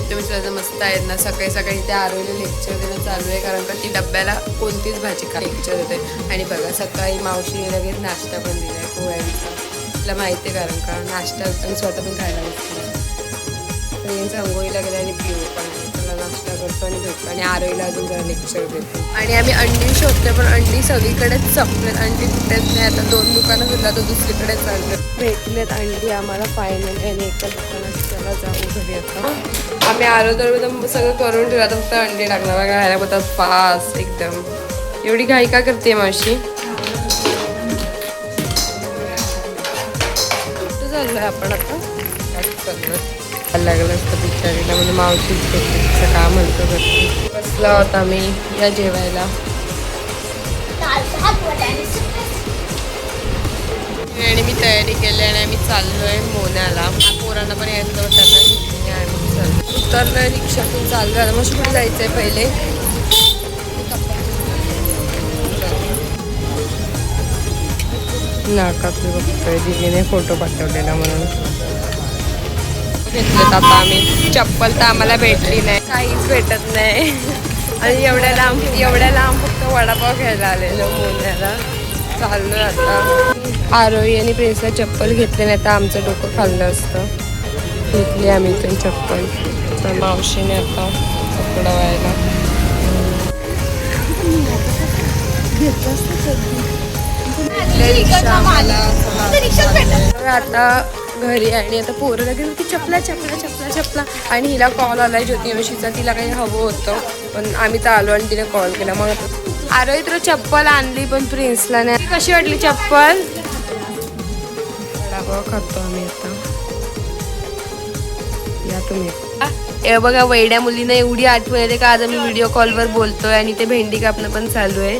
म्हणजे आहेत ना सकाळी सकाळी ते आरोग्य लेक्चर देणं चालू आहे कारण का ती डब्याला कोणतीच भाजी का लेक्चर होते आणि बघा सकाळी मावशीने लगेच नाश्ता पण दिला आहे पोळ्यांचा. तिला माहिती आहे कारण का नाश्ता आणि स्वतः पण खायला बसते प्रियंचा अंघोळीला गेला आणि पिऊ पण आहे. त्याला नाश्ता करतो आणि भेटतो आणि आरोईला अजून जरा लेक्चर देतो आणि आम्ही अंडी शोधतोय पण अंडी सगळीकडेच संपलेत अंडी कुठेच नाही आता दोन दुकानं फिरला तर दुसरीकडे चाललं भेटलेत अंडी आम्हाला फायनल आणि एका दुकानात चला जाऊ घरी आता. आम्ही आलो तर एकदम सगळं करून ठेवलं आता फक्त अंडी टाकणार बघा ह्याला बोलतात फास्ट एकदम. एवढी घाई का करते मावशी? चाललोय आपण आता? लागलं असतं बिचारीला. म्हणजे मावशीच घेतली तिचं काम म्हणतो करते बसला होता मी या जेवायला. आणि मी तयारी केली आणि आम्ही चाललोय मोन्याला पोरांना पण यायचं होतं त्यांना घेऊन आम्ही चाललो उतरलोय रिक्षातून चाललोय. आता मग कुठे आहे पहिले. नाकातली बघतोय दिदीने फोटो पाठवलेला म्हणून. घेतलेत आता आम्ही. चप्पल तर आम्हाला भेटली नाही. काहीच भेटत नाही. आणि एवढ्या लांब एवढ्या लांब फक्त वडापाव घ्यायला आलेलो मोन्याला चाललो आता. आरोही आणि प्रिन्सला चप्पल घेतले नाही तर आमचं डोकं खाल्लं असतं. घेतली आम्ही इथून चप्पल. मावशीने आता कपडा व्हायला आता घरी आणि आता पोरं लगेच की चपला चपला चपला चपला. आणि हिला कॉल आलाय ज्योती योशीचा तिला काही हवं होतं. पण आम्ही तर आलो आणि तिने कॉल केला. मग अरे तर चप्पल आणली पण प्रिन्सला नाही. कशी वाटली चप्पल? खातो आम्ही आता. या तुम्ही. हे? बघा वैड्या मुलींना एवढी आठवण येते का? आज आम्ही व्हिडिओ कॉलवर बोलतोय आणि ते भेंडी कापणं पण चालू आहे.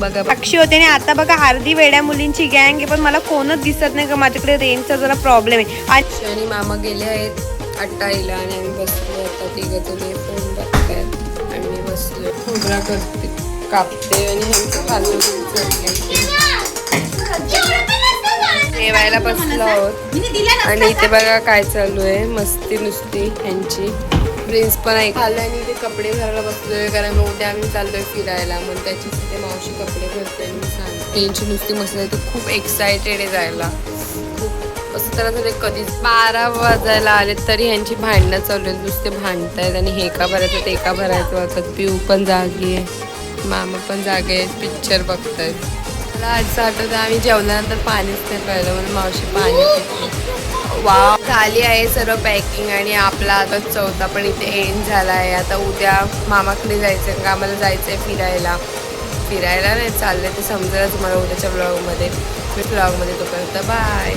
बघा. साक्षी होते आणि आता बघा अर्धी वेड्या मुलींची गँग आहे पण मला कोणच दिसत नाही का? माझ्याकडे रेंजचा जरा प्रॉब्लेम आहे. आणि आणि मामा गेले आहेत अट्टाईला आणि आम्ही बसलो आता. तिघ तुम्ही फोन बघतायत आणि मी बसलो खोबरा करते कापते आणि ह्यांचं जेवायला बसलो आहोत. आणि इथे बघा काय चालू आहे. मस्ती नुसती ह्यांची. प्रिन्स पण आहे खाल्लं आणि इथे कपडे भरायला बसलोय. कारण उद्या आम्ही चाललोय फिरायला. मग त्याची तिथे मावशी कपडे भरते मी सांगते. यांची नुसती मस्त आहे. ती खूप एक्सायटेड आहे जायला. खूप. असं तर झालं कधीच बारा वाजायला आले तरी ह्यांची भांडणं चालू आहेत. नुसते भांडतायत आणि हे का भरायचं ते का भरायचं? वाटत पिऊ पण जागी आहे. मामा पण जागे आहेत. पिक्चर बघतायत. मला आजचं आठवतं आम्ही जेवल्यानंतर पाणीच नाही म्हणून मावशी पाणी वा झाली आहे सर्व पॅकिंग आणि आपला आता चौथा पण इथे एंड झाला आहे आता उद्या मामाकडे जायचं आहे आम्हाला जायचं आहे फिरायला. फिरायला नाही चाललंय ते समजेल तुम्हाला उद्याच्या ब्लॉगमध्ये मी ब्लॉगमध्ये तोपर्यंत बाय